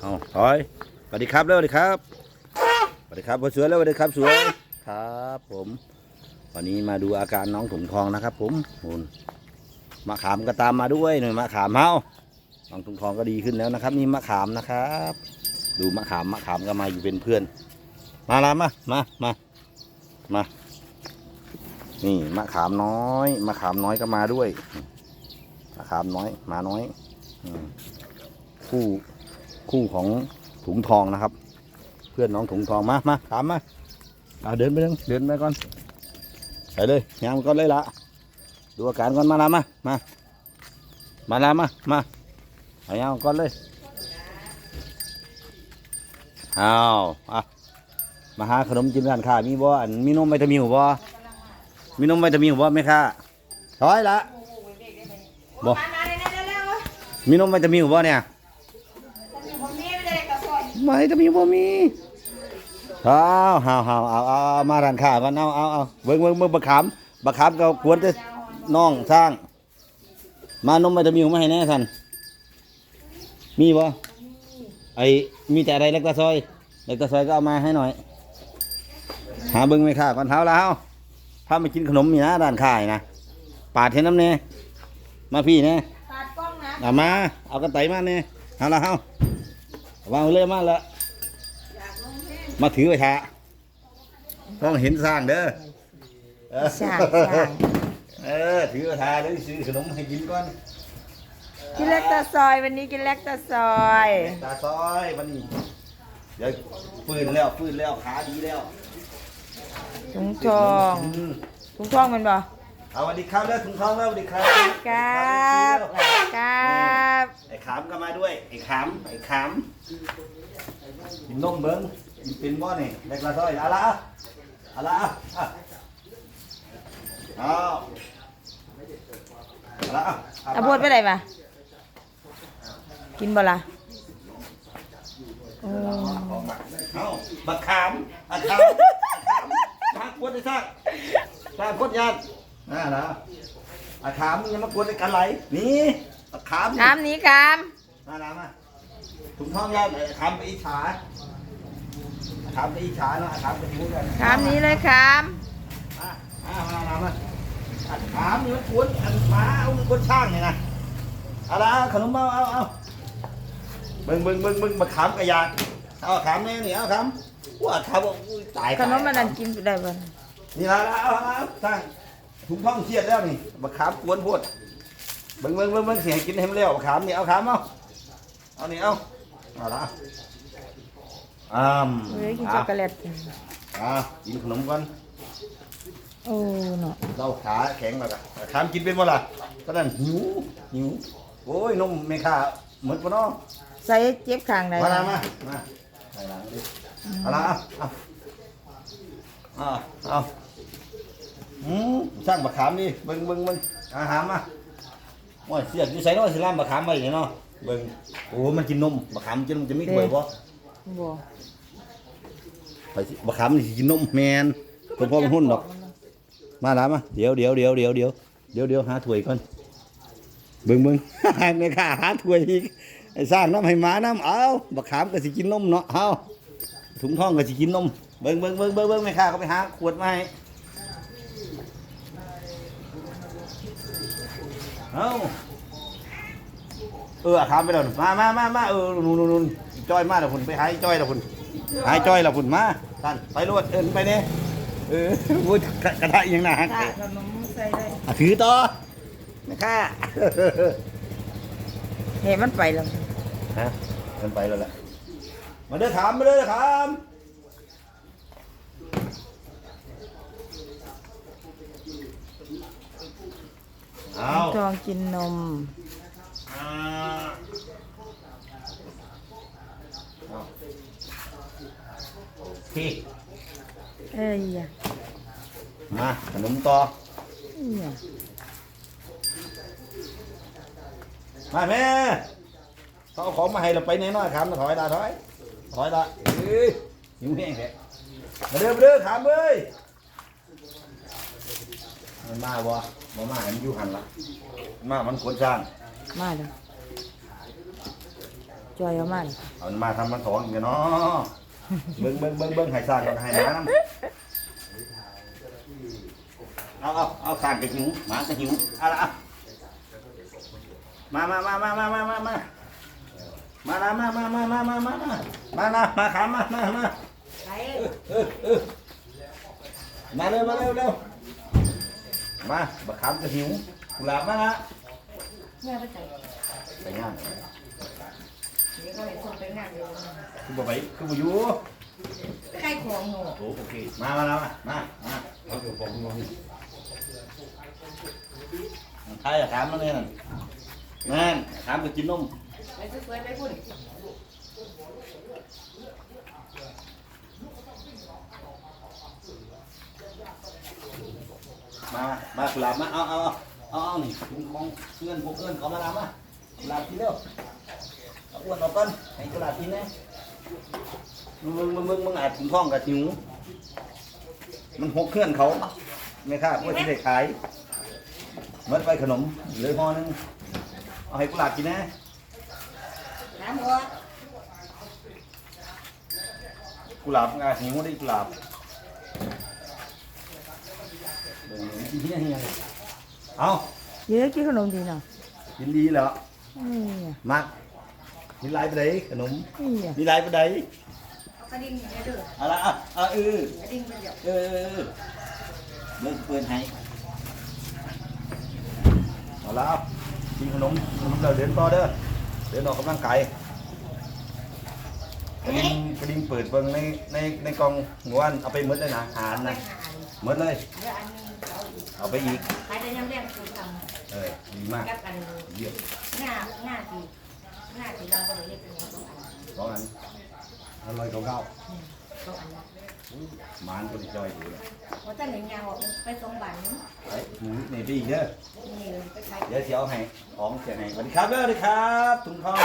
เอาถอยสวัสดีครับเร็วสวัสดีครับสวัสดีครับพ่อสวยแล้วสวัสดีครับสวยครับผมวันนี้มาดูอาการน้องถุงทองนะครับ ผมหุ่นมะขามก็ตามมาด้วยหน่อยมะขามเฮาน้องถุงทองก็ดีขึ้นแล้วนะครับ นี่มะขามนะครับ ดูมะขามมะขามก็มาอยู่เป็นเพื่อน มาละมามามามานี่มะขามน้อยมะขามน้อยก็มาด้วยมะขามน้อยมาน้อยอคู่ คู่ของถุงทองนะครับ เพื่อนน้องถุงทองมามาถามมาเอาเดินไปเดินเดินไปก่อนไปเลยยามก่อนเลยละดูอาการก่อนมาละมามามาละมามาเอายามก่อนเลยเอาอะมาหาขนมจีนร้านค้ามีบ่อันมีนมไวตามิวบ่มีนมไวตามิวบ่ไหมค่ะถอยละบ่มามาเลยนะเร็วมีนมไวตามิวบ่เนี่ย ๆผมนี่ไม่ได้กระสอย ไม่จะมีบ่มีเอาเอาเอาเอาเอาเอามาร้านค้าก่อนเอาเอาเอาเบิ่งเบิ่งเบิ่งบักขามบักขามก็ควรจะน้องสร้าง มานมไม่จะมีมาให้แน่สันมีบ่ไอมีแต่อะไรเล็กตะซอยเล็กตะซอยก็เอามาให้หน่อย หาเบิ่งไม่ค่าก่อนเท้าแล้วพามากินขนมนี่นะร้านค้านี่นะปาดเห็นน้ำเน่มาพี่เน่ตาดกล้องนะ เอามา เอากระไตมาเนี่ยเอาละเอา วางเลยมาละอยากลงเพลงมาถือไปทาต้องเห็นสร้างเด้อเออใช่ใช่เออถือไปทาแล้วซื้อขนมให้กินก่อนกินเล็กตาซอยวันนี้กินเล็กตาซอยตาซอยวันนี้เดี๋ยวฟื้นแล้วฟื้นแล้วขาดีแล้วถุงทองมถุงทองมันบ่ เอาสวัสดีครับแล้วถุงทองแล้วสวัสดีครับครับครับไอ้ขามก็มาด้วยไอ้ขามไอ้ขามกินนมเบิ้งกินเป็นบ่นี่เล็กละซอยเอาละเอาละเอาเอาเอาละเอาบดไปไหนมากินบ่ล่ะโอ้เอาบักขามบักขามบักขามมากวนไอ้ซากซากกดยาน น่านะอาขามมึงอยังมากวนไอ้กันไหลนี่บักขามน้ำนี้คามมาน้ำมาถุงทองยานไอ้ขามไปอิจฉาอาขามไปอิจฉาเนาะอาขามไปพูดกันคามนี้เลยคามมามามามามาอาขามนี่มันกวนอันหมาเอามันกวนช่างเนี่ยนะเอาละเอาขนมเอาเอาเอาเบิ่งเบิ่งเบิ่งเบิ่งบักขามกระยาเอาขามแน่นี่เอาขามว่าขามบอกอุ้ยตายขนมมันนั่นกินได้บ่นี่ละละเอาเอาเอาสร้าง ถุงท้องเครียดแล้วนี่บักขามกวนโพดเบิ่งเบิ่งเบิ่งเบิ่งเสียงกินให้มันเร็วบักขามนี่เอาขามเอาเอานี่เอาเอาละอ้ามเฮ้ยกินช็อกโกแลตอ่ากินขนมก่อนโอ้เนาะเราขาแข็งแล้วกันขามกินเป็นบ่ล่ะก็นั่นหิวหิวโอ้ยนมไม่ค่าหมดปะเนาะใส่เจ็บข้างใดมาละมามาใส่หลังดิเอาละเอาเอาเอาเอาอืมสร้างบักขามดิเบิ่งเบิ่งเบิ่งอาหารมาโอ้ยเสียดอยู่ใส่เนาะสิลามบักขามไว้นี่เนาะเบิ่งโอ้มันกินนมบักขามกินนมจะมีถ้วยบ่บ่ไปสิบักขามนี่สิกินนมแมนเพิ่นพ่อมันหุ่นดอก มาละมาเดี๋ยวเดี๋ยวเดี๋ยวเดี๋ยวเดี๋ยวเดี๋ยวเดี๋ยวหาถ้วยก่อนเบิ่งเบิ่ง แม่ค้าหาถ้วยอีกไอ้สร้างน้ำให้หมาน้ำเอาบักขามก็สิกินนมเนาะเอาถุงทองก็สิกินนมเบิ่งเบิ่งเบิ่งเบิ่งเบิ่งแม่ค้าก็ไปหาขวดมาให้ เอาเออถามไปแล้วมามามามาเออนู่นนู่นนู่นจ้อยมาแล้วพุ่นไปหาไอ้จ้อยแล้วพุ่นหาไอ้จ้อยแล้วพุ่นมาท่านไปรวดเอินไปเนี่ยเออพูดกระทะอีหยังหนาถ้าขนมใส่ได้อะถือต่อแม่ค้าเห็นมันไปแล้วฮะมันไปแล้วแหละมาเด้อถามมาเด้อถามเอาทองกินนมอ่าเอาพี่ เอ้ยอย่ามาขนมต่ออย่ามาแม่เขาเอาของมาให้เราไปแน่นอนครับถอยละถอย ถอยละเอ้ยหิวแห้งแท้มาเด้อมาเด้อถามเอ้ย มันมาบ่บ่มาให้มันอยู่หันละมามันขนสร้าง มาเลยจอยเอามาเลยเอามาทำมันสองอีกเนาะเบิ้งเบิ้งเบิ้งเบิ้งให้สร้างก่อนให้หมาน้ำเอาเอาเอาสร้างกระหิวหมากระหิวเอาละเอามามามามามามามามามาละมามามามามามามามาละมาขามมามามาไปมาเร็วมาเร็วเร็ว มาบักขามกระหิวกุหลาบมาละแม่ไปใส่ไปงานเดี๋ยวก็เลยส่งไปงานเดียวคือบ่ไปคือบ่อยู่ใกล้ของหนูโอ้โอเคมามาแล้วมามามาเอาอยู่ผมงงใครอะถามมาเนี่ยนั่นนั่นถามไปกินนมไปสวยๆไปพุ่น มา มา กุหลาบมาเอาเอาเอาเอาเอานี่คุณของเพื่อนพวกเพื่อนเขามาลามากุหลาบกินเร็วเอาอ้วนเอาก่อนให้กุหลาบกินนะมึงมึงมึงมึงอาจถุงท้องกับหิวมันหกเคลื่อนเขาไม่ค่าเพื่อที่ได้ขายเมื่อไปขนมเหลือห่อนึงเอาให้กุหลาบกินนะน้ำหัวกุหลาบงาหิวได้กุหลาบ เบิ่งเฮียเฮียเอาเยอะกินขนมดีเนาะกินดีแล้วนี่อะมักมีลายไปไหนขนมนี่อะมีลายไปไหนกระดิ่งอย่าเด้อเอาละอะอะเออกระดิ่งไปเดี๋ยวเออเออเออเลิกเปิดให้เอาละครับกินขนมขนมเราเดินต่อเด้อเดินออกกำลังกายกระดิ่งกระดิ่งเปิดเบิ่งในในในกล่องหัวอันเอาไปหมดเลยนะอาหารนะหมดเลยเดี๋ยวอันนึง เอาอีกเอาไปอีกขายได้ยำแรงคุณทเออดีมากำกับอันเยี่ยมหน้าหน้าที่หน้าที่เราก็เลยเรียกเป็นอย่างสองอันสองอันอร่อยเก่าอืมสองอันนะๆหมานก็จอยอยู่เลยเพราะท่านเห็นยาวออกไปสองบาทนึงไอ้หมูนี่ไปอีกเด้อนี่เลยไปขายเดี๋ยวเสียวให้ของเสียให้สวัสดีครับเด้อสวัสดีครับถุงทอง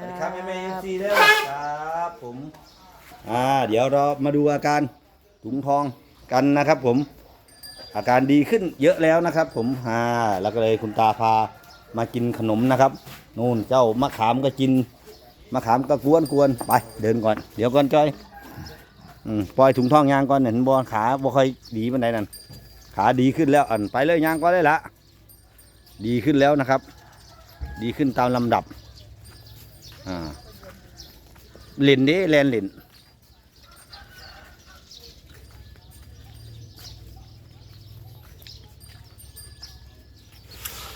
สวัสดีครับแม่แม่เอฟซีเด้อครับผมอ่าเดี๋ยวเรามาดูอาการถุงทองกันนะครับผม อาการดีขึ้นเยอะแล้วนะครับ ผมอ่าแล้วก็เลยคุณตาพามากินขนมนะครับ นู่นเจ้ามะขามก็กินมะขามก็กวนกวนไปเดินก่อน เดี๋ยวก่อนจ้อยปล่อยถุงทองยางก่อนเห็นบอลขาบ่ค่อยดีปานใดนั่นขาดีขึ้นแล้วอันไปเลยยางก็ได้ละ ดีขึ้นแล้วนะครับ ดีขึ้นตามลำดับอ่าเล่นเด้แลนเล่น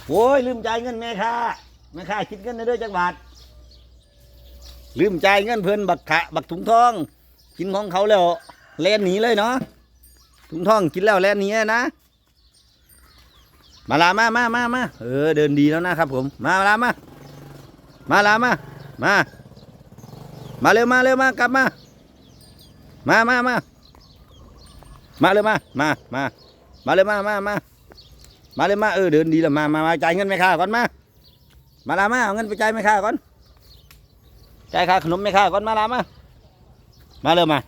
โว้ยลืมจ่ายเงินแม่ค่าแม่ค่าคิดเงินในเด้อจักบาทลืมจ่ายเงินเพิ่นบักขะบักถุงทองกินของเขาแล้วแลนหนีเลยเนาะถุงทองกินแล้วแล่นหนีนะมาลามามามามาเออเดินดีแล้วนะครับผม มาลามามาลามามามาเร็วมาเร็วมากลับมา มามามามาเร็วมามามามาเร็วมามามา มาเร็วมาเออเดินดีแล้วมามามาจ่ายเงินไม่ค่าก่อนมา มาลามาเอาเงินไปจ่ายไม่ค่าก่อนจ่ายค่าขนมไม่ค่าก่อนมาลามามาเร็วมา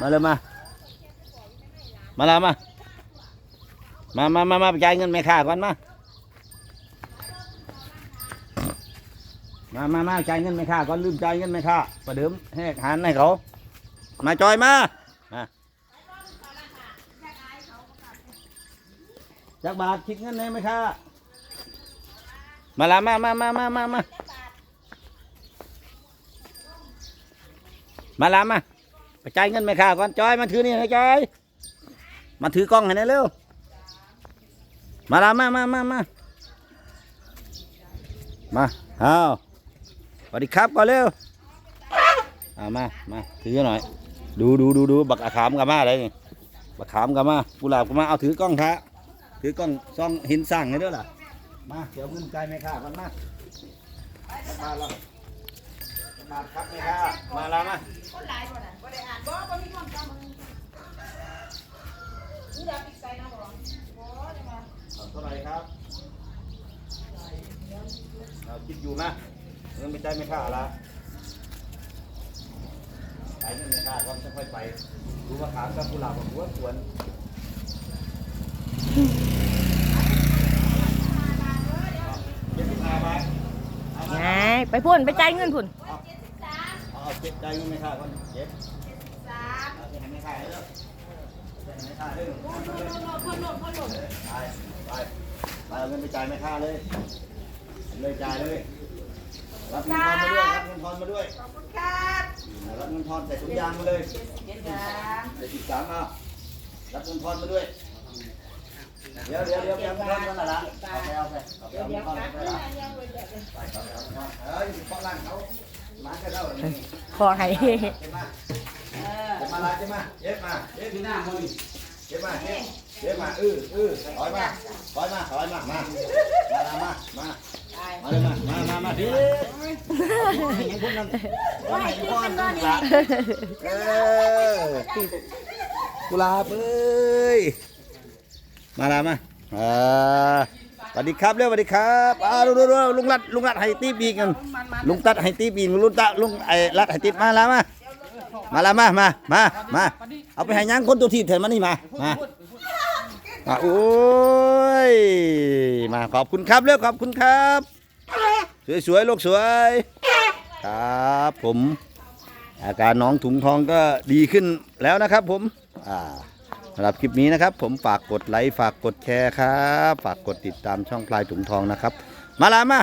มาเร็วมา มาลามามามามามาไปจ่ายเงินแม่ค้าก่อนมามามามาจ่ายเงินแม่ค้าก่อนลืมจ่ายเงินแม่ค้าประเดิมแหกหันให้เขา มาจอยมา มา จักบาทคิดเงินให้แม่ค้ามาละมามามามามามามาละมาไปจ่ายเงินแม่ค้าก่อนจอยมาถือนี่นะจอยมาถือกล้องให้หน่อยเร็วมาละมามามามามาเอาสวัสดีครับก่อนเร็วเอามามาถือหน่อยดูดูดูดูบักอาขามกับมาอะไรนี่บักขามกับมากุหลาบกับมาเอาถือกล้องท้า ถือกล้องซ่องหินสั่งให้ด้วยล่ะ มาเดี๋ยวเงินใจแม่ค้ากันมามาแล้วมาครับแม่ค้ามาแล้วมาคนหลายคนอะบ่ได้อ่านบ่บ่มีความจำมึงนี่ดาปิกไซนะบ่บ่ได้มาเอาเท่าไหร่ครับเอาคิดอยู่นะเงินไปใจแม่ค้าละไปเงินไม่ได้ก็จะค่อยไปดูว่าขามกับกุหลาบกับหัวสวนเจ็ดสิบห้าบาทเอามา ไงไปพุ่นไปจ่ายเงินพุ่นเอาเอาเจ็บใจไม่ค่าก่อนเจ็บเอาเจ็บให้ไม่ค่าให้แล้วเจ็บให้ไม่ค่าเลยไปไปไปเอาเงินไปจ่ายไม่ค่าเลย เลยจ่ายเลยรับเงินทอนมาด้วยรับเงินทอนมาด้วยขอบคุณครับรับเงินทอนใส่ถุงยางมาเลยเจ็ดสิบสามใส่สิบสามเอารับเงินทอนมาด้วย เดี๋ยวเดี๋ยวเดี๋ยวเดี๋ยวเงินทอนมาละเอาไปเอาไปเอาไปเอาเงินทอนไปละไปเอาไปเอาเงินทอนเอ้ยอยู่ข้างล่างเขาร้านก็เท่านี้ขอให้เจ็บมาเจ็บมาละเจ็บมาเจ็บมาเจ็บที่หน้ามือเจ็บมาเจ็บเจ็บมาอื้ออื้อถอยมาถอยมาถอยมามามามามามาเลยมามามามาพี่ให้ยังพูดนั่นให้ยังพูดนั่นละเออกุหลาบเอ้ย มาละมาอ่าสวัสดีครับเร็วสวัสดีครับอ่าดูดูดูลุงรัดลุงรัดให้ตีบีกันลุงตัดให้ตีบีลุงตะลุงไอ้รัดให้ตีมาละมามาละมามามามาเอาไปให้ยังคนตัวทีเถิดมานี่มามาอะโอ้ยมาขอบคุณครับเร็วขอบคุณครับ สวยๆลูกสวย ครับผมอาการน้องถุงทองก็ดีขึ้นแล้วนะครับผม อ่า สำหรับคลิปนี้นะครับ ผมฝากกดไลค์ฝากกดแชร์ครับ ฝากกดติดตามช่องพลายถุงทองนะครับ มาลามา